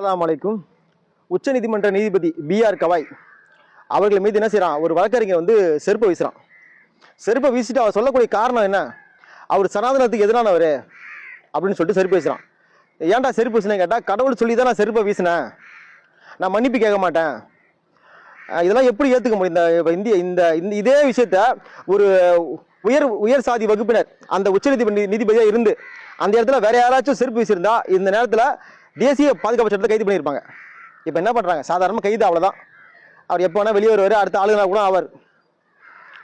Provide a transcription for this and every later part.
அலாம் அலைக்கும். உச்சநீதிமன்ற நீதிபதி பிஆர் கவாய் அவர்கள் மீது என்ன செய்கிறான் ஒரு வழக்கறிஞர் வந்து செருப்பை வீசுறான். செருப்பை வீசிட்டு அவர் சொல்லக்கூடிய காரணம் என்ன? அவர் சனாதனத்துக்கு எதிரானவர் அப்படின்னு சொல்லிட்டு செருப்பு வீசுறான். ஏன்டா செருப்பு வீசினேன் கேட்டால் கடவுள் சொல்லி தான் நான் செருப்பை வீசினேன். நான் மன்னிப்பு கேட்க மாட்டேன். இதெல்லாம் எப்படி ஏற்றுக்க முடியும்? இந்த இந்திய இந்த இந்த இதே விஷயத்த ஒரு உயர் உயர் சாதி வகுப்பினர் அந்த உச்சநீதி நீதிபதியாக இருந்து அந்த இடத்துல வேற யாராச்சும் செருப்பு வீசியிருந்தா இந்த நேரத்தில் தேசிய பாதுகாப்பு சட்டத்தை கைது பண்ணியிருப்பாங்க. இப்போ என்ன பண்ணுறாங்க சாதாரணமாக கைது அவ்வளோதான் அவர் எப்போ வேணால் வெளியே வருவார் அடுத்த ஆளுநர் கூட அவர்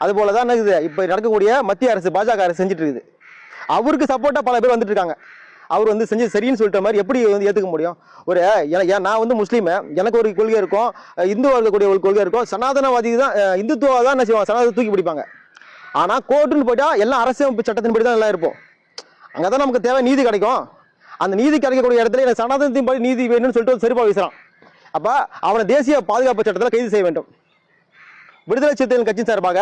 அதுபோல தான் இருக்குது இப்போ நடக்கக்கூடிய மத்திய அரசு பாஜக அரசு செஞ்சுட்டு இருக்குது. அவருக்கு சப்போர்ட்டாக பல பேர் வந்துட்டு இருக்காங்க. அவர் வந்து செஞ்சு சரின்னு சொல்லிட்ட மாதிரி எப்படி வந்து ஏற்றுக்க முடியும்? ஒரு ஏன் நான் வந்து முஸ்லீமு எனக்கு ஒரு கொள்கை இருக்கும் இந்து இந்துவா இருக்கக்கூடிய ஒரு கொள்கை இருக்கும். சனாதனவாதி தான் இந்துத்துவாக இந்துத்துவா தான் என்ன செய்வாங்க? சனாதனத்தை தூக்கி பிடிப்பாங்க. ஆனால் கோர்ட்டுன்னு போயிட்டால் எல்லாம் அரசியமைப்பு சட்டத்தின்படி தான் நல்லா இருப்போம். அங்கே தான் நமக்கு தேவை நீதி கிடைக்கும். அந்த நீதி கிடைக்கக்கூடிய இடத்துல எனக்கு சனாதனத்தின் படி நீதி வேணும்னு சொல்லிட்டு ஒரு செருப்பா வீசுறான். அப்போ அவனை தேசிய பாதுகாப்பு சட்டத்தில் கைது செய்ய வேண்டும். விடுதலை சிறுத்தைகள் கட்சி சார்பாக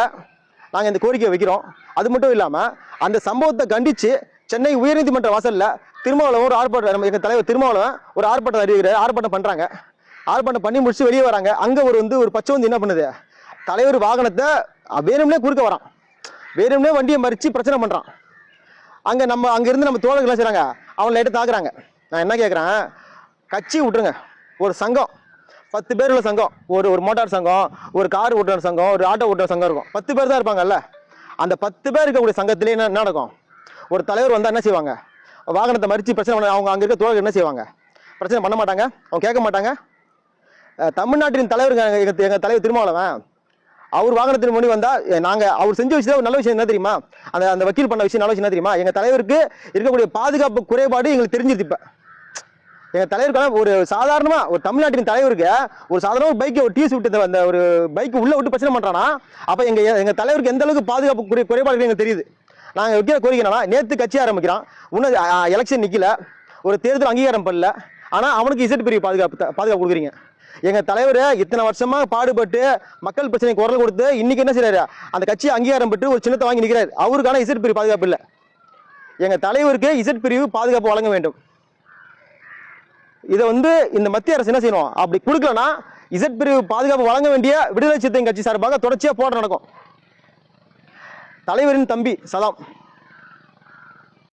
நாங்கள் இந்த கோரிக்கையை வைக்கிறோம். அது மட்டும் இல்லாமல் அந்த சம்பவத்தை கண்டித்து சென்னை உயர்நீதிமன்ற வாசலில் திருமாவளவன் ஒரு ஆர்ப்பாட்டம் நம்ம எங்கள் தலைவர் திருமாவளவன் ஒரு ஆர்ப்பாட்டம் அறிவிக்கிறார். ஆர்ப்பாட்டம் பண்ணுறாங்க ஆர்ப்பாட்டம் பண்ணி முடிச்சு வெளியே வராங்க. அங்கே ஒரு வந்து ஒரு பச்சை வந்து என்ன பண்ணுது? தலைவர் வாகனத்தை வேணும்னே குறுக்க வரான். வேணும்னே வண்டியை மறித்து பிரச்சனை பண்ணுறான் அங்கே நம்ம அங்கேருந்து நம்ம தோழர்கள் என்ன செய்கிறாங்க அவன் லைட்டை தாக்குறாங்க. நான் என்ன கேட்குறேன் கட்சி விட்டுருங்க. ஒரு சங்கம். பத்து பேர் உள்ள சங்கம். ஒரு ஒரு மோட்டார் சங்கம் ஒரு கார் ஓட்டுற சங்கம் ஒரு ஆட்டோ ஓட்டுற சங்கம் இருக்கும். பத்து பேர் தான் இருப்பாங்கல்ல? அந்த பத்து பேர் இருக்கக்கூடிய சங்கத்திலே என்ன நடக்கும்? ஒரு தலைவர் வந்தால் என்ன செய்வாங்க? வாகனத்தை மறித்து பிரச்சனை பண்ண அவங்க அங்கே இருக்க தோழர்கள் என்ன செய்வாங்க? பிரச்சனை பண்ண மாட்டாங்க? அவங்க கேட்க மாட்டாங்க? தமிழ்நாட்டின் தலைவர் எங்கள் எங்கள் தலைவர் திருமாவளவன் அவர் வாகனத்தின் முடி வந்தா நாங்கள் நாங்க அவர் செஞ்ச விஷயம் ஒரு நல்ல விஷயம் என்ன தெரியுமா? அந்த அந்த வக்கீல் பண்ண விஷயம் நல்ல விஷயம் என்ன தெரியுமா? எங்க தலைவருக்கு இருக்கக்கூடிய பாதுகாப்பு குறைபாடு எங்களுக்கு தெரிஞ்சிருது இப்ப. எங்க தலைவருக்கான ஒரு சாதாரணமா ஒரு தமிழ்நாட்டின் தலைவருக்கு ஒரு சாதாரண பைக்கை ஒரு டீஸ் விட்டு அந்த ஒரு பைக் உள்ள விட்டு பிரச்சனை பண்றானா? அப்ப எங்க எங்க தலைவருக்கு எந்த அளவுக்கு பாதுகாப்பு குறை குறைபாடு எங்களுக்கு தெரியுது. நாங்க வைக்கிற கோரிக்கை என்னன்னா நேத்து கட்சி ஆரம்பிக்கிறோம் இன்னும் எலெக்ஷன் நிக்கல. ஒரு தேர்தல் அங்கீகாரம் பண்ணல. ஆனா அவனுக்கு இசட் பிரிவு பாதுகாப்பு பாதுகாப்பு கொடுக்குறீங்க. எங்க தலைவர் இத்தனை வருஷமா பாடுபட்டு மக்கள் பிரச்சனைக்கு குரல் கொடுத்து இன்னைக்கு என்ன செய்கிறாரு அந்த கட்சி அங்கீகாரம் பெற்று ஒரு சின்னத்தை வாங்கி நிற்கிறார் அவருக்கான இசட் பிரிவு பாதுகாப்பு இல்லை. எங்க தலைவருக்கு இசட் பிரிவு பாதுகாப்பு வழங்க வேண்டும். இதை வந்து இந்த மத்திய அரசு என்ன செய்யணும்? அப்படி கொடுக்கலன்னா இசட் பிரிவு பாதுகாப்பு வழங்க வேண்டிய விடுதலை சிறுத்தைகள் கட்சி சார்பாக தொடர்ச்சியாக போராட்டம் நடக்கும். தலைவரின் தம்பி சதாம்.